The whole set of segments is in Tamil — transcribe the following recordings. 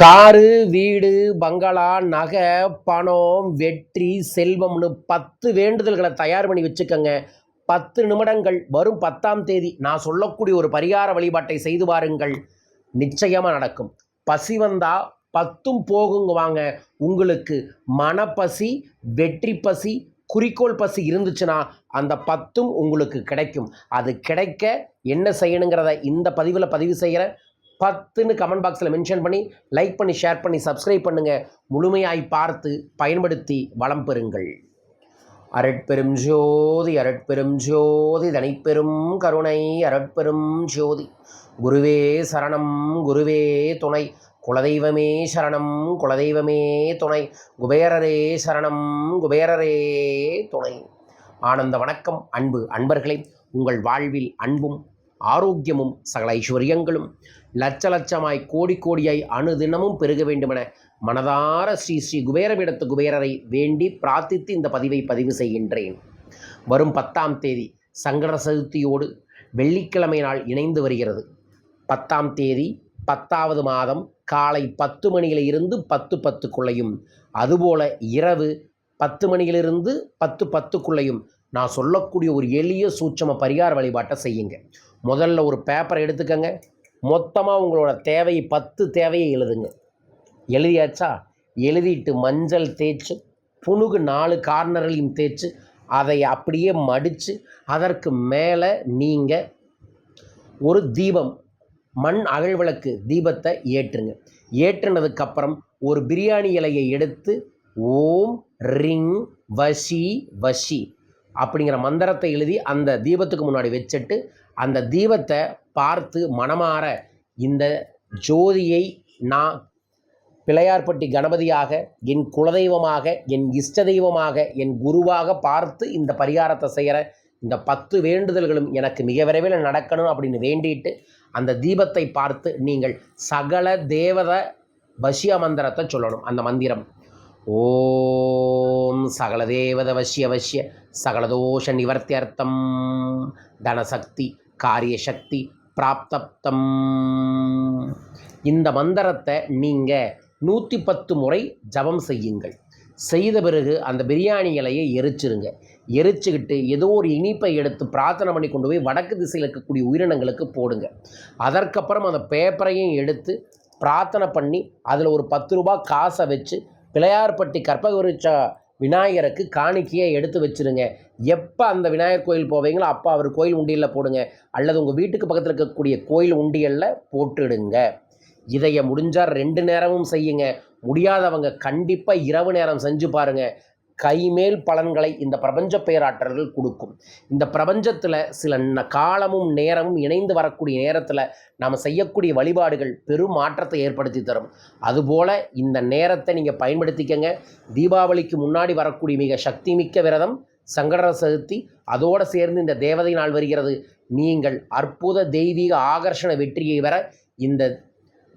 காரு வீடு பங்களா நகை பணம் வெற்றி செல்வம்னு பத்து வேண்டுதல்களை தயார் பண்ணி வச்சுக்கோங்க. பத்து நிமிடங்கள் வரும் பத்தாம் தேதி நான் சொல்லக்கூடிய ஒரு பரிகார வழிபாட்டை செய்து பாருங்கள். நிச்சயமாக நடக்கும். பசி வந்தால் பத்தும் போகுங்க வாங்க. உங்களுக்கு மனப்பசி வெற்றி பசி குறிக்கோள் பசி இருந்துச்சுன்னா அந்த பத்தும் உங்களுக்கு கிடைக்கும். அது கிடைக்க என்ன செய்யணுங்கிறத இந்த பதிவில் பதிவு செய்கிறேன் பத்துன்னு கமெண்ட் பாக்ஸில் மென்ஷன் பண்ணி லைக் பண்ணி ஷேர் பண்ணி சப்ஸ்கிரைப் பண்ணுங்கள் முழுமையாய் பார்த்து பயன்படுத்தி வளம் பெறுங்கள். அரட்பெரும் ஜோதி அரட்பெரும் ஜோதி தனிப்பெரும் கருணை அரட்பெரும் ஜோதி. குருவே சரணம் குருவே துணை. குலதெய்வமே சரணம் குலதெய்வமே துணை. குபேரரே சரணம் குபேரரே துணை. ஆனந்த வணக்கம் அன்பு அன்பர்களே. உங்கள் வாழ்வில் அன்பும் ஆரோக்கியமும் சகல ஐஸ்வர்யங்களும். லட்ச லட்சமாய் கோடி கோடியாய் அணுதினமும் பெருக வேண்டுமென மனதார ஸ்ரீ ஸ்ரீ குபேரவிடத்து குபேரரை வேண்டி பிரார்த்தித்து இந்த பதிவை பதிவு செய்கின்றேன். வரும் பத்தாம் தேதி சங்கட சதுர்த்தியோடு வெள்ளிக்கிழமை நாள் இணைந்து வருகிறது. பத்தாம் தேதி பத்தாவது மாதம் காலை பத்து மணியிலிருந்து பத்து பத்துக்குள்ளையும் அதுபோல இரவு பத்து மணியிலிருந்து பத்து பத்துக்குள்ளையும் நான் சொல்லக்கூடிய ஒரு எளிய சூட்சம பரிகார வழிபாட்டை செய்யுங்க. முதல்ல ஒரு பேப்பரை எடுத்துக்கங்க. மொத்தமாக உங்களோட தேவை பத்து தேவையை எழுதுங்க. எழுதியாச்சா? எழுதிட்டு மஞ்சள் தேய்ச்சி புணுகு நாலு கார்னர்லையும் தேய்ச்சி அதை அப்படியே மடித்து அதற்கு மேலே நீங்கள் ஒரு தீபம் மண் அகழ்விளக்கு தீபத்தை ஏற்றுங்க. ஏற்றினதுக்கப்புறம் ஒரு பிரியாணி இலையை எடுத்து ஓம் ரிங் வசி வஷி அப்படிங்கிற மந்திரத்தை எழுதி அந்த தீபத்துக்கு முன்னாடி வச்சுட்டு அந்த தீபத்தை பார்த்து மனமாற இந்த ஜோதியை நான் பிள்ளையார்பட்டி கணபதியாக என் குலதெய்வமாக என் இஷ்ட தெய்வமாக என் குருவாக பார்த்து இந்த பரிகாரத்தை செய்கிற இந்த பத்து வேண்டுதல்களும் எனக்கு மிக விரைவில் நடக்கணும் அப்படின்னு வேண்டிட்டு அந்த தீபத்தை பார்த்து நீங்கள் சகல தேவத வசிய மந்திரத்தை சொல்லணும். அந்த மந்திரம் ஓம் சகல தேவத வசிய வசிய சகலதோஷ நிவர்த்தியர்த்தம் தனசக்தி காரியசக்தி பிராப்தப்தம். இந்த மந்திரத்தை நீங்கள் நூற்றி பத்து முறை ஜபம் செய்யுங்கள். செய்த பிறகு அந்த பிரியாணி இலையை எரிச்சிருங்க. எரிச்சுக்கிட்டு ஏதோ ஒரு இனிப்பை எடுத்து பிரார்த்தனை பண்ணி கொண்டு போய் வடக்கு திசையில் இருக்கக்கூடிய உயிரினங்களுக்கு போடுங்க. அதற்கப்புறம் அந்த பேப்பரையும் எடுத்து பிரார்த்தனை பண்ணி அதில் ஒரு பத்து ரூபா காசை வச்சு பிள்ளையார்பட்டி கற்பகரிச்சா விநாயகருக்கு காணிக்கையை எடுத்து வச்சிருங்க. எப்போ அந்த விநாயகர் கோயில் போவீங்களோ அப்போ அவர் கோயில் உண்டியலில் போடுங்க. அல்லது உங்கள் வீட்டுக்கு பக்கத்தில் இருக்கக்கூடிய கோயில் உண்டியலில் போட்டுடுங்க. இதைய முடிஞ்சால் ரெண்டு நேரமும் செய்யுங்க. முடியாதவங்க கண்டிப்பாக இரவு நேரம் செஞ்சு பாருங்கள் கைமேல் பலன்களை இந்த பிரபஞ்ச பேராற்றல்கள் கொடுக்கும். இந்த பிரபஞ்சத்தில் சில ந காலமும் நேரமும் இணைந்து வரக்கூடிய நேரத்தில் நாம் செய்யக்கூடிய வழிபாடுகள் பெரும் மாற்றத்தை ஏற்படுத்தி தரும். அதுபோல் இந்த நேரத்தை நீங்கள் பயன்படுத்திக்கங்க. தீபாவளிக்கு முன்னாடி வரக்கூடிய மிக சக்தி மிக்க விரதம் சங்கடர சதுர்த்தி அதோடு சேர்ந்து இந்த தேவதை நாள் வருகிறது. நீங்கள் அற்புத தெய்வீக ஆகர்ஷண வெற்றியை வர இந்த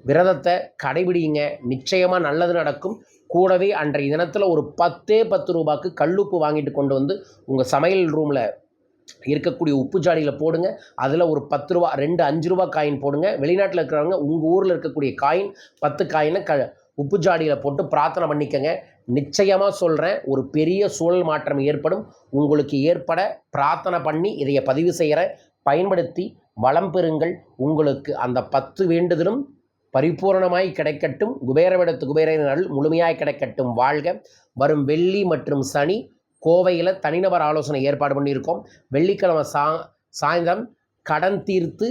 விரதத்தை கடைபிடிங்க. நிச்சயமாக நல்லது நடக்கும். கூடவே அன்றைய தினத்தில் ஒரு பத்தே பத்து ரூபாய்க்கு கல்லுப்பு வாங்கிட்டு கொண்டு வந்து உங்கள் சமையல் ரூமில் இருக்கக்கூடிய உப்பு ஜாடியில் போடுங்க. அதில் ஒரு பத்து ரூபா ரெண்டு அஞ்சு ரூபா காயின் போடுங்க. வெளிநாட்டில் இருக்கிறவங்க உங்கள் ஊரில் இருக்கக்கூடிய காயின் பத்து காயினை க உப்பு ஜாடியில் போட்டு பிரார்த்தனை பண்ணிக்கங்க. நிச்சயமாக சொல்கிறேன் ஒரு பெரிய சூழல் மாற்றம் ஏற்படும். உங்களுக்கு ஏற்பட பிரார்த்தனை பண்ணி இதைய பதிவு செய்கிற பயன்படுத்தி வளம் பெறுங்கள். உங்களுக்கு அந்த பத்து வேண்டுதலும் பரிபூரணமாய் கிடைக்கட்டும் குபேரவிடத்து குபேரனால் முழுமையாய் கிடைக்கட்டும் வாழ்க. வரும் வெள்ளி மற்றும் சனி கோவையில் தனிநபர் ஆலோசனை ஏற்பாடு பண்ணியிருக்கோம். வெள்ளிக்கிழமை சா சாயந்தரம் கடன் தீர்த்து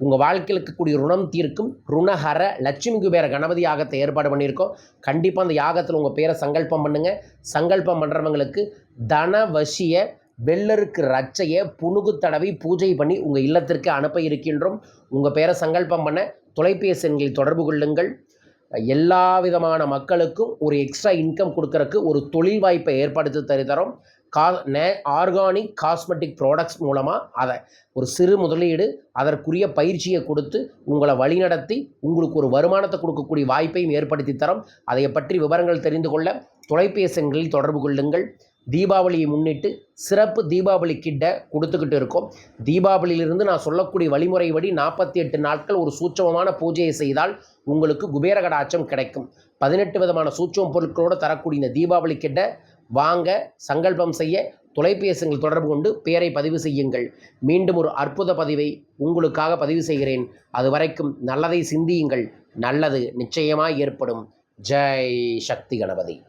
உங்கள் வாழ்க்கையில் இருக்கக்கூடிய ருணம் தீர்க்கும் ருணஹர லட்சுமி குபேர கணபதி யாகத்தை ஏற்பாடு பண்ணியிருக்கோம். கண்டிப்பாக அந்த யாகத்தில் உங்கள் பேரை சங்கல்பம் பண்ணுங்கள் சங்கல்பம் பண்ணுறவங்களுக்கு தனவசிய வெள்ளருக்கு ரச்சையை புணுகு தடவி பூஜை பண்ணி உங்கள் இல்லத்திற்கு அனுப்ப இருக்கின்றோம். உங்கள் பேரை சங்கல்பம் பண்ண தொலைபேசி எண்களில் தொடர்பு கொள்ளுங்கள். எல்லா விதமான மக்களுக்கும் ஒரு எக்ஸ்ட்ரா இன்கம் கொடுக்கறக்கு ஒரு தொழில் வாய்ப்பை ஏற்படுத்தி தருதரோம் கா நே ஆர்கானிக் காஸ்மெட்டிக் ப்ராடக்ட்ஸ் மூலமாக அதை ஒரு சிறு முதலீடு அதற்குரிய பயிற்சியை கொடுத்து உங்களை வழிநடத்தி உங்களுக்கு ஒரு வருமானத்தை கொடுக்கக்கூடிய வாய்ப்பையும் ஏற்படுத்தி தரும். அதை பற்றி விவரங்கள் தெரிந்து கொள்ள தொலைபேசி எண்களில் தொடர்பு கொள்ளுங்கள். தீபாவளியை முன்னிட்டு சிறப்பு தீபாவளி கிட்ட கொடுத்துக்கிட்டு இருக்கோம். தீபாவளியிலிருந்து நான் சொல்லக்கூடிய வழிமுறைப்படி நாற்பத்தி எட்டு நாட்கள் ஒரு சூட்சமமான பூஜையை செய்தால் உங்களுக்கு குபேர கடாட்சம் கிடைக்கும். பதினெட்டு விதமான சூட்சம் பொருட்களோடு தரக்கூடிய இந்த தீபாவளி கிட்ட வாங்க சங்கல்பம் செய்ய தொலைபேசிகள் தொடர்பு கொண்டு பெயரை பதிவு செய்யுங்கள். மீண்டும் ஒரு அற்புத பதிவை உங்களுக்காக பதிவு செய்கிறேன். அது வரைக்கும் நல்லதை சிந்தியுங்கள். நல்லது நிச்சயமாய் ஏற்படும். ஜெய் சக்தி கணபதி.